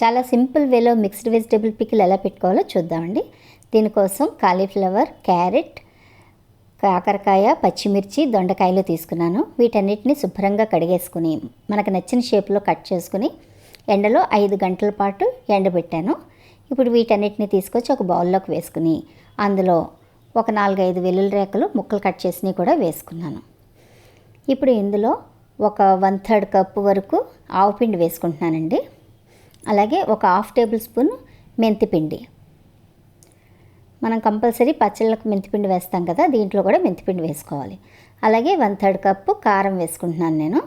చాలా సింపుల్ వేలో mixed vegetable pickle ఎలా పెట్టుకోవాలో చూద్దామండి. దీనికోసం కాలీఫ్లవర్ క్యారెట్ కాకరకాయ పచ్చిమిర్చి దొండకాయలు తీసుకున్నాను. వీటన్నిటిని శుభ్రంగా కడిగేసుకుని మనకు నచ్చిన షేప్లో కట్ చేసుకుని ఎండలో ఐదు గంటల పాటు ఎండబెట్టాను. ఇప్పుడు వీటన్నిటిని తీసుకొచ్చి ఒక బౌల్లోకి వేసుకుని అందులో ఒక నాలుగైదు వెల్లుల్లి రేకలు ముక్కలు కట్ చేసినవి కూడా వేసుకున్నాను. ఇప్పుడు ఇందులో ఒక వన్ థర్డ్ కప్పు వరకు ఆవు పిండి వేసుకుంటున్నానండి. అలాగే ఒక హాఫ్ టేబుల్ స్పూన్ మెంతిపిండి మనం కంపల్సరీ పచ్చళ్ళకు మెంతిపిండి వేస్తాం కదా దీంట్లో కూడా మెంతిపిండి వేసుకోవాలి. అలాగే వన్ థర్డ్ కప్పు కారం వేసుకుంటున్నాను నేను.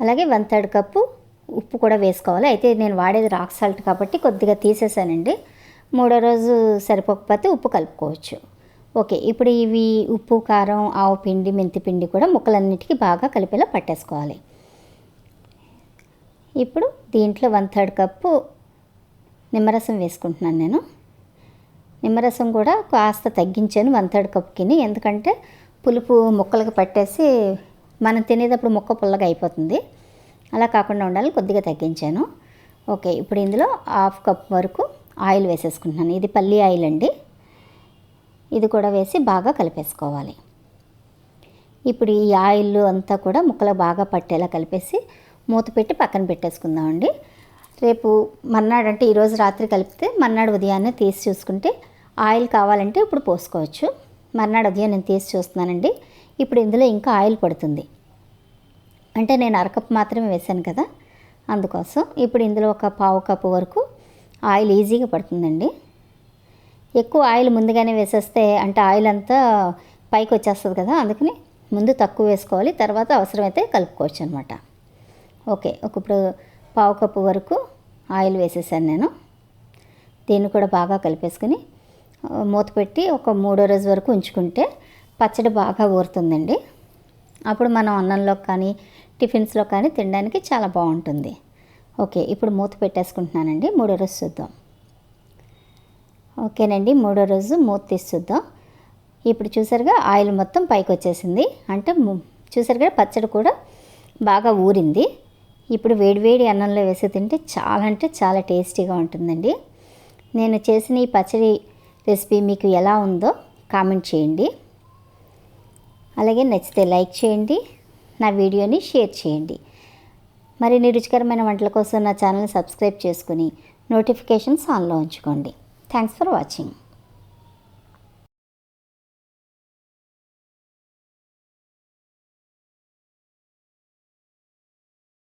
అలాగే వన్ థర్డ్ కప్పు ఉప్పు కూడా వేసుకోవాలి. అయితే నేను వాడేది రాక్ సాల్ట్ కాబట్టి కొద్దిగా తీసేసానండి. మూడో రోజు సరిపోకపోతే ఉప్పు కలుపుకోవచ్చు. ఓకే ఇప్పుడు ఇవి ఉప్పు కారం ఆవు పిండి మెంతిపిండి కూడా ముక్కలన్నిటికీ బాగా కలిపేలా పట్టేసుకోవాలి. ఇప్పుడు దీంట్లో వన్ థర్డ్ కప్పు నిమ్మరసం వేసుకుంటున్నాను నేను. నిమ్మరసం కూడా కాస్త తగ్గించాను వన్ థర్డ్ కప్కిని ఎందుకంటే పులుపు ముక్కలకు పట్టేసి మనం తినేటప్పుడు ముక్క పుల్లగా అయిపోతుంది. అలా కాకుండా ఉండాలి కొద్దిగా తగ్గించాను. ఓకే ఇప్పుడు ఇందులో హాఫ్ కప్ వరకు ఆయిల్ వేసేసుకుంటున్నాను. ఇది పల్లి ఆయిల్ అండి. ఇది కూడా వేసి బాగా కలిపేసుకోవాలి. ఇప్పుడు ఈ ఆయిల్ అంతా కూడా ముక్కలు బాగా పట్టేలా కలిపేసి మూత పెట్టి పక్కన పెట్టేసుకుందామండి. రేపు మర్నాడు అంటే ఈరోజు రాత్రి కలిపితే మర్నాడు ఉదయాన్నే తీసి చూసుకుంటే ఆయిల్ కావాలంటే ఇప్పుడు పోసుకోవచ్చు. మర్నాడు ఉదయం నేను తీసి చూస్తున్నానండి. ఇప్పుడు ఇందులో ఇంకా ఆయిల్ పడుతుంది. అంటే నేను అరకప్పు మాత్రమే వేశాను కదా. అందుకోసం ఇప్పుడు ఇందులో ఒక పావు కప్పు వరకు ఆయిల్ ఈజీగా పడుతుందండి. ఎక్కువ ఆయిల్ ముందుగానే వేసేస్తే అంటే ఆయిల్ అంతా పైకి వచ్చేస్తుంది కదా అందుకని ముందు తక్కువ వేసుకోవాలి. తర్వాత అవసరమైతే కలుపుకోవచ్చు అనమాట ఓకే ఒక ఇప్పుడు పావు కప్పు వరకు ఆయిల్ వేసేసాను నేను. దీన్ని కూడా బాగా కలిపేసుకుని మూత పెట్టి ఒక మూడో రోజు వరకు ఉంచుకుంటే పచ్చడి బాగా ఊరుతుందండి. అప్పుడు మనం అన్నంలో కానీ టిఫిన్స్లో కానీ తినడానికి చాలా బాగుంటుంది. ఓకే ఇప్పుడు మూత పెట్టేసుకుంటున్నానండి. మూడో రోజు చూద్దాం. ఓకేనండి మూడో రోజు మూత తీసి చూద్దాం. ఇప్పుడు చూసారుగా ఆయిల్ మొత్తం పైకి వచ్చేసింది. అంటే చూసారుగా పచ్చడి కూడా బాగా ఊరింది. ఇప్పుడు వేడివేడి అన్నంలో వేసి తింటే చాలా అంటే చాలా టేస్టీగా ఉంటుందండి. నేను చేసిన ఈ పచ్చడి రెసిపీ మీకు ఎలా ఉందో కామెంట్ చేయండి. అలాగే నచ్చితే లైక్ చేయండి నా వీడియోని షేర్ చేయండి. మరిన్ని రుచికరమైన వంటల కోసం నా ఛానల్ సబ్స్క్రైబ్ చేసుకుని నోటిఫికేషన్స్ ఆన్లో ఉంచుకోండి. Thanks for watching.